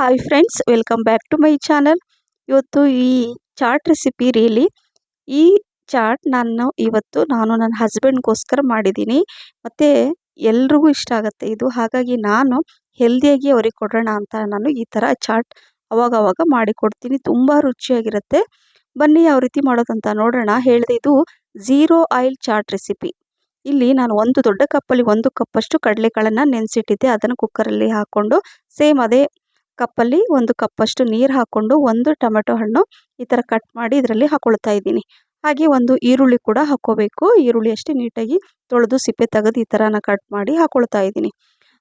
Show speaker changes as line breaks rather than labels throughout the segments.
Hi friends welcome back to my channel ಇವತ್ತು ಈ chaat recipe really ಈ ಚಾಟ್ ನಾನು ಇವತ್ತು ನಾನು ನನ್ನ ಹಸ್ಬೆಂಡ್ಗೋಸ್ಕರ ಮಾಡಿದ್ದೀನಿ. ಮತ್ತು ಎಲ್ರಿಗೂ ಇಷ್ಟ ಆಗುತ್ತೆ ಇದು. ಹಾಗಾಗಿ ನಾನು ಹೆಲ್ದಿಯಾಗಿ ಅವ್ರಿಗೆ ಕೊಡೋಣ ಅಂತ ನಾನು ಈ ಥರ ಚಾಟ್ ಅವಾಗವಾಗ ಮಾಡಿಕೊಡ್ತೀನಿ ತುಂಬ ರುಚಿಯಾಗಿರುತ್ತೆ. ಬನ್ನಿ ಯಾವ ರೀತಿ ಮಾಡೋದಂತ ನೋಡೋಣ. ಹೇಳಿದೆ ಇದು ಝೀರೋ ಆಯಿಲ್ ಚಾಟ್ ರೆಸಿಪಿ ಇಲ್ಲಿ ನಾನು ಒಂದು ದೊಡ್ಡ ಕಪ್ಪಲ್ಲಿ ಒಂದು ಕಪ್ಪಷ್ಟು ಕಡಲೆಕಾಳನ್ನು ನೆನೆಸಿಟ್ಟಿದ್ದೆ. ಅದನ್ನು ಕುಕ್ಕರಲ್ಲಿ ಹಾಕ್ಕೊಂಡು ಸೇಮ್ ಅದೇ ಕಪ್ಪಲ್ಲಿ ಒಂದು ಕಪ್ಪಷ್ಟು ನೀರು ಹಾಕ್ಕೊಂಡು ಒಂದು ಟೊಮೆಟೊ ಹಣ್ಣು ಈ ಥರ ಕಟ್ ಮಾಡಿ ಇದರಲ್ಲಿ ಹಾಕ್ಕೊಳ್ತಾ ಇದ್ದೀನಿ. ಹಾಗೆ ಒಂದು ಈರುಳ್ಳಿ ಕೂಡ ಹಾಕ್ಕೋಬೇಕು. ಈರುಳ್ಳಿ ಅಷ್ಟೇ ನೀಟಾಗಿ ತೊಳೆದು ಸಿಪ್ಪೆ ತೆಗೆದು ಈ ಥರನ ಕಟ್ ಮಾಡಿ ಹಾಕ್ಕೊಳ್ತಾ ಇದ್ದೀನಿ.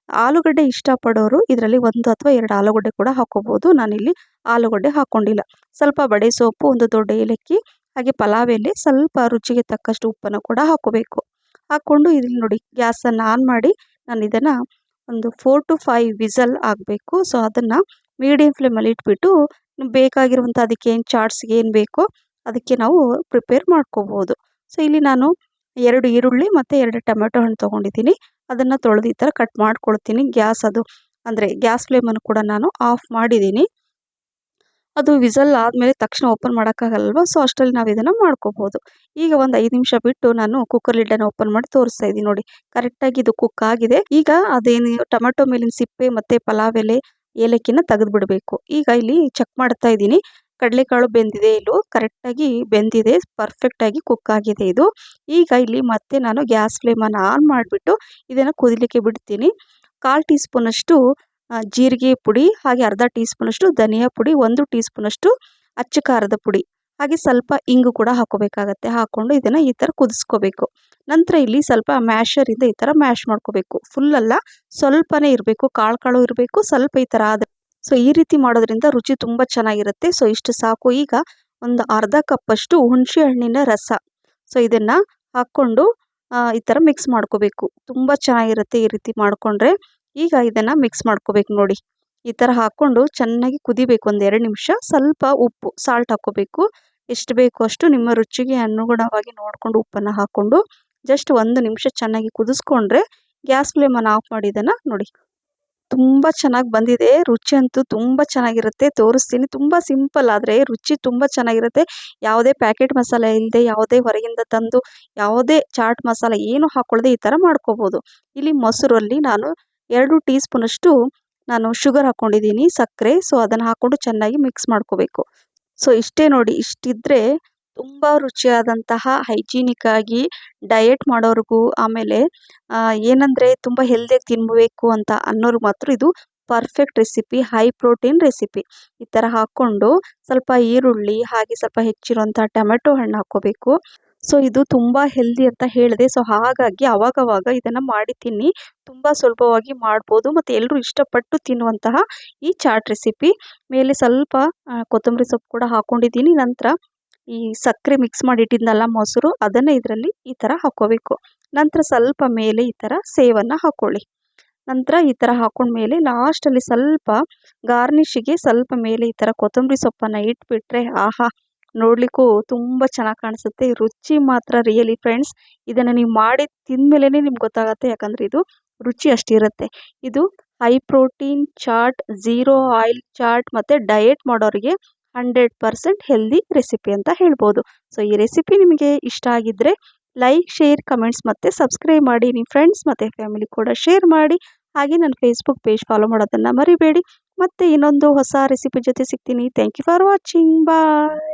ಆಲೂಗಡ್ಡೆ ಇಷ್ಟಪಡೋರು ಇದರಲ್ಲಿ ಒಂದು ಅಥವಾ ಎರಡು ಆಲೂಗಡ್ಡೆ ಕೂಡ ಹಾಕ್ಕೋಬೋದು. ನಾನಿಲ್ಲಿ ಆಲೂಗಡ್ಡೆ ಹಾಕ್ಕೊಂಡಿಲ್ಲ ಸ್ವಲ್ಪ ಬಡೆ ಸೋಪು, ಒಂದು ದೊಡ್ಡ ಏಲಕ್ಕಿ, ಹಾಗೆ ಪಲಾವ್ ಎಲೆ, ಸ್ವಲ್ಪ ರುಚಿಗೆ ತಕ್ಕಷ್ಟು ಉಪ್ಪನ್ನು ಕೂಡ ಹಾಕ್ಕೋಬೇಕು. ಹಾಕ್ಕೊಂಡು ಇಲ್ಲಿ ನೋಡಿ ಗ್ಯಾಸನ್ನು ಆನ್ ಮಾಡಿ ನಾನು ಇದನ್ನು ಒಂದು ಫೋರ್ ಟು ಫೈವ್ ವಿಸಲ್ ಆಗಬೇಕು. ಸೊ ಅದನ್ನು ಮೀಡಿಯಮ್ ಫ್ಲೇಮಲ್ಲಿ ಇಟ್ಬಿಟ್ಟು ಬೇಕಾಗಿರುವಂಥ ಅದಕ್ಕೆ ಏನು ಚಾಟ್ಸ್ಗೆ ಏನು ಬೇಕೋ ಅದಕ್ಕೆ ನಾವು ಪ್ರಿಪೇರ್ ಮಾಡ್ಕೋಬೋದು. ಸೊ ಇಲ್ಲಿ ನಾನು ಎರಡು ಈರುಳ್ಳಿ ಮತ್ತು ಎರಡು ಟೊಮೆಟೊ ಹಣ್ಣು ತೊಗೊಂಡಿದ್ದೀನಿ. ಅದನ್ನು ತೊಳೆದು ಕಟ್ ಮಾಡ್ಕೊಳ್ತೀನಿ. ಗ್ಯಾಸ್ ಅದು, ಅಂದರೆ ಗ್ಯಾಸ್ ಫ್ಲೇಮನ್ನು ಕೂಡ ನಾನು ಆಫ್ ಮಾಡಿದ್ದೀನಿ. ಅದು ವಿಸಲ್ ಆದಮೇಲೆ ತಕ್ಷಣ ಓಪನ್ ಮಾಡೋಕ್ಕಾಗಲ್ವ? ಸೊ ಅಷ್ಟರಲ್ಲಿ ನಾವು ಇದನ್ನು ಮಾಡ್ಕೋಬೋದು. ಈಗ ಒಂದು ಐದು ನಿಮಿಷ ಬಿಟ್ಟು ನಾನು ಕುಕ್ಕರ್ ಲಿಡ್ಡನ್ನು ಓಪನ್ ಮಾಡಿ ತೋರಿಸ್ತಾ ಇದ್ದೀನಿ ನೋಡಿ. ಕರೆಕ್ಟಾಗಿ ಇದು ಕುಕ್ ಆಗಿದೆ. ಈಗ ಅದೇನು ಟೊಮೆಟೊ ಮೇಲಿನ ಸಿಪ್ಪೆ ಮತ್ತು ಪಲಾವ್ ಎಲೆ, ಏಲಕ್ಕಿನ ತೆಗೆದುಬಿಡಬೇಕು. ಈಗ ಇಲ್ಲಿ ಚೆಕ್ ಮಾಡ್ತಾ ಇದ್ದೀನಿ. ಕಡಲೆಕಾಳು ಬೆಂದಿದೆ ಇಲ್ಲೂ ಕರೆಕ್ಟಾಗಿ ಬೆಂದಿದೆ. ಪರ್ಫೆಕ್ಟಾಗಿ ಕುಕ್ ಆಗಿದೆ ಇದು. ಈಗ ಇಲ್ಲಿ ಮತ್ತೆ ನಾನು ಗ್ಯಾಸ್ ಫ್ಲೇಮನ್ನು ಆನ್ ಮಾಡಿಬಿಟ್ಟು ಇದನ್ನು ಕುದಿಲಿಕ್ಕೆ ಬಿಡ್ತೀನಿ. ಕಾಲು ಟೀ ಸ್ಪೂನಷ್ಟು ಜೀರಿಗೆ ಪುಡಿ, ಹಾಗೆ ಅರ್ಧ ಟೀ ಸ್ಪೂನಷ್ಟು ಧನಿಯಾ ಪುಡಿ, ಒಂದು ಟೀ ಸ್ಪೂನಷ್ಟು ಅಚ್ಚ ಖಾರದ ಪುಡಿ. ಹಾಗೆ ಸ್ವಲ್ಪ ಇಂಗು ಕೂಡ ಹಾಕೋಬೇಕಾಗತ್ತೆ. ಹಾಕ್ಕೊಂಡು ಇದನ್ನು ಈ ಥರ ಕುದಿಸ್ಕೋಬೇಕು. ನಂತರ ಇಲ್ಲಿ ಸ್ವಲ್ಪ ಮ್ಯಾಶರಿಂದ ಈ ಥರ ಮ್ಯಾಶ್ ಮಾಡ್ಕೋಬೇಕು. ಫುಲ್ಲಲ್ಲ ಸ್ವಲ್ಪನೇ ಇರಬೇಕು. ಕಾಳು ಕಾಳು ಇರಬೇಕು, ಸ್ವಲ್ಪ ಈ ಥರ ಆದರೆ. ಸೊ ಈ ರೀತಿ ಮಾಡೋದ್ರಿಂದ ರುಚಿ ತುಂಬ ಚೆನ್ನಾಗಿರುತ್ತೆ. ಸೊ ಇಷ್ಟು ಸಾಕು. ಈಗ ಒಂದು ಅರ್ಧ ಕಪ್ಪಷ್ಟು ಹುಣಸೆ ಹಣ್ಣಿನ ರಸ. ಸೊ ಇದನ್ನು ಹಾಕ್ಕೊಂಡು ಈ ಥರ ಮಿಕ್ಸ್ ಮಾಡ್ಕೋಬೇಕು. ತುಂಬ ಚೆನ್ನಾಗಿರುತ್ತೆ ಈ ರೀತಿ ಮಾಡಿಕೊಂಡ್ರೆ. ಈಗ ಇದನ್ನು ಮಿಕ್ಸ್ ಮಾಡ್ಕೋಬೇಕು ನೋಡಿ. ಈ ಥರ ಹಾಕ್ಕೊಂಡು ಚೆನ್ನಾಗಿ ಕುದಿಬೇಕು ಒಂದು ಎರಡು ನಿಮಿಷ. ಸ್ವಲ್ಪ ಉಪ್ಪು ಸಾಲ್ಟ್ ಹಾಕ್ಕೋಬೇಕು ಎಷ್ಟು ಬೇಕು ಅಷ್ಟು ನಿಮ್ಮ ರುಚಿಗೆ ಅನುಗುಣವಾಗಿ ನೋಡಿಕೊಂಡು ಉಪ್ಪನ್ನು ಹಾಕ್ಕೊಂಡು ಜಸ್ಟ್ ಒಂದು ನಿಮಿಷ ಚೆನ್ನಾಗಿ ಕುದಿಸ್ಕೊಂಡ್ರೆ ಗ್ಯಾಸ್ ಫ್ಲೇಮನ್ನು ಆಫ್ ಮಾಡಿ ಇದನ್ನು ನೋಡಿ. ತುಂಬ ಚೆನ್ನಾಗಿ ಬಂದಿದೆ. ರುಚಿ ಅಂತೂ ತುಂಬ ಚೆನ್ನಾಗಿರುತ್ತೆ. ತೋರಿಸ್ತೀನಿ. ತುಂಬ ಸಿಂಪಲ್ ಆದರೆ ರುಚಿ ತುಂಬ ಚೆನ್ನಾಗಿರುತ್ತೆ. ಯಾವುದೇ ಪ್ಯಾಕೆಟ್ ಮಸಾಲೆ ಇಲ್ಲದೆ ಯಾವುದೇ ಹೊರಗಿಂದ ತಂದು, ಯಾವುದೇ ಚಾಟ್ ಮಸಾಲ ಏನು ಹಾಕ್ಕೊಳ್ಳದೆ ಈ ಥರ ಮಾಡ್ಕೋಬೋದು. ಇಲ್ಲಿ ಮೊಸರಲ್ಲಿ ನಾನು ಎರಡು ಟೀ ಸ್ಪೂನಷ್ಟು ನಾನು ಶುಗರ್ ಹಾಕ್ಕೊಂಡಿದ್ದೀನಿ, ಸಕ್ಕರೆ. ಸೊ, ಅದನ್ನು ಹಾಕ್ಕೊಂಡು ಚೆನ್ನಾಗಿ ಮಿಕ್ಸ್ ಮಾಡ್ಕೋಬೇಕು. ಸೊ, ಇಷ್ಟೇ ನೋಡಿ, ಇಷ್ಟಿದ್ರೆ ತುಂಬ ರುಚಿಯಾದಂತಹ ಹೈಜೀನಿಕ್ ಆಗಿ ಡಯೆಟ್ ಮಾಡೋರಿಗೂ ಆಮೇಲೆ ಏನಂದರೆ ತುಂಬ ಹೆಲ್ದಿಯಾಗಿ ತಿನ್ಬೇಕು ಅಂತ ಅನ್ನೋರು ಮಾತ್ರ ಇದು perfect recipe high protein recipe ಈ ಥರ ಹಾಕ್ಕೊಂಡು ಸ್ವಲ್ಪ ಈರುಳ್ಳಿ, ಹಾಗೆ ಸ್ವಲ್ಪ ಹೆಚ್ಚಿರುವಂಥ ಟೊಮೆಟೊ ಹಣ್ಣು ಹಾಕ್ಕೋಬೇಕು. ಸೊ ಇದು ತುಂಬ ಹೆಲ್ದಿ ಅಂತ ಹೇಳಿದೆ. ಸೊ ಹಾಗಾಗಿ ಅವಾಗವಾಗ ಇದನ್ನು ಮಾಡಿ ತಿನ್ನಿ ತುಂಬ ಸುಲಭವಾಗಿ ಮಾಡ್ಬೋದು. ಮತ್ತು ಎಲ್ಲರೂ ಇಷ್ಟಪಟ್ಟು ತಿನ್ನುವಂತಹ ಈ ಚಾಟ್ ರೆಸಿಪಿ ಮೇಲೆ ಸ್ವಲ್ಪ ಕೊತ್ತಂಬರಿ ಸೊಪ್ಪು ಕೂಡ ಹಾಕ್ಕೊಂಡಿದ್ದೀನಿ ನಂತರ ಈ ಸಕ್ಕರೆ ಮಿಕ್ಸ್ ಮಾಡಿ ಇಟ್ಟಿದ್ನಲ್ಲ ಮೊಸರು, ಅದನ್ನು ಇದರಲ್ಲಿ ಈ ಥರ ಹಾಕ್ಕೋಬೇಕು. ನಂತರ ಸ್ವಲ್ಪ ಮೇಲೆ ಈ ಥರ ಸೇವನ್ನು ಹಾಕ್ಕೊಳ್ಳಿ ನಂತರ ಈ ಥರ ಹಾಕ್ಕೊಂಡ್ಮೇಲೆ ಲಾಸ್ಟಲ್ಲಿ ಸ್ವಲ್ಪ ಗಾರ್ನಿಷಿಗೆ ಸ್ವಲ್ಪ ಮೇಲೆ ಈ ಥರ ಕೊತ್ತಂಬರಿ ಸೊಪ್ಪನ್ನು ಇಟ್ಬಿಟ್ರೆ, ಆಹಾ! ನೋಡಲಿಕ್ಕೂ ತುಂಬ ಚೆನ್ನಾಗಿ ಕಾಣಿಸುತ್ತೆ. ರುಚಿ ಮಾತ್ರ ರಿಯಲಿ ಫ್ರೆಂಡ್ಸ್ ಇದನ್ನು ನೀವು ಮಾಡಿ ತಿಂದಮೇಲೆ ನಿಮ್ಗೆ ಗೊತ್ತಾಗುತ್ತೆ ಯಾಕಂದರೆ ಇದು ರುಚಿ ಅಷ್ಟಿರುತ್ತೆ ಇದು high protein chaat zero oil chaat ಮತ್ತು ಡಯೆಟ್ ಮಾಡೋರಿಗೆ ಹಂಡ್ರೆಡ್ ಪರ್ಸೆಂಟ್ ಹೆಲ್ದಿ ರೆಸಿಪಿ ಅಂತ ಹೇಳ್ಬೋದು. ಸೊ ಈ ರೆಸಿಪಿ ನಿಮಗೆ ಇಷ್ಟ ಆಗಿದ್ದರೆ ಲೈಕ್ ಶೇರ್ ಕಮೆಂಟ್ಸ್ ಮತ್ತು ಸಬ್ಸ್ಕ್ರೈಬ್ ಮಾಡಿ ನಿಮ್ಮ ಫ್ರೆಂಡ್ಸ್ ಮತ್ತು ಫ್ಯಾಮಿಲಿ ಕೂಡ ಶೇರ್ ಮಾಡಿ, ಹಾಗೆ ನನ್ನ ಫೇಸ್ಬುಕ್ ಪೇಜ್ ಫಾಲೋ ಮಾಡೋದನ್ನು ಮರಿಬೇಡಿ. ಮತ್ತು ಇನ್ನೊಂದು ಹೊಸ ರೆಸಿಪಿ ಜೊತೆ ಸಿಗ್ತೀನಿ. Thank you for watching bye